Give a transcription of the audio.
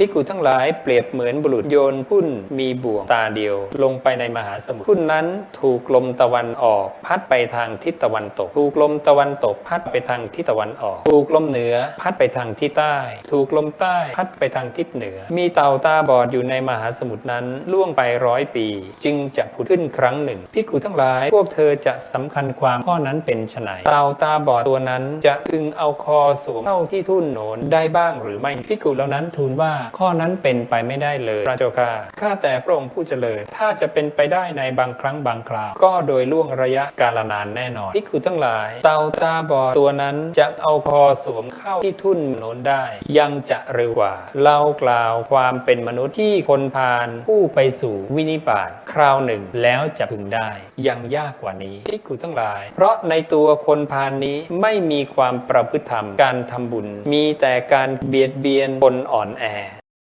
ภิกขุทั้งหลายเปรียบเหมือนบุรุษโยนพุ่นมีบ่วงตาเดียว ลงไปในมหาสมุทรพุ่นนั้นถูกลมตะวันออก พัดไปทางทิศตะวันตก ถูกลมตะวันตก พัดไปทางทิศตะวันออก ถูกลมเหนือ พัดไปทางทิศใต้ ถูกลมใต้ พัดไปทางทิศเหนือ มีเต่าตาบอดอยู่ในมหาสมุทรนั้นล่วงไปร้อยปี จึงจะผุดขึ้นครั้งหนึ่งภิกขุทั้งหลาย พวกเธอจะสำคัญความข้อนั้นเป็นไฉนเต่าตาบอดตัวนั้นจะพึงเอาคอสวมเข้าที่ทุ่นโหนนได้บ้างหรือไม่ภิกขุเหล่านั้นทูลว่าข้อนั้นเป็นไปไม่ได้เลยพระเจ้าค่ะข้าแต่พระองค์ผู้เจริญ ถ้าจะเป็นไปได้ในบางครั้งบางคราว ก็โดยล่วงระยะกาลนานแน่นอนภิกขุทั้งหลาย เต่าตาบอดตัวนั้นจะเอาคอสวมเข้าที่ทุ่นโหนนได้ ยังจะเร็วกว่าเรากล่าวความเป็นมนุษย์ที่คนพาลผู้ไปสู่วินิบาตคราวหนึ่งแล้วจะพึงได้ยังยากกว่านี้ภิกขุทั้งหลาย เพราะในตัวคนพาลนี้ไม่มีความประพฤติธรรมการทำบุญ มีแต่การเบียดเบียนคนอ่อนแอ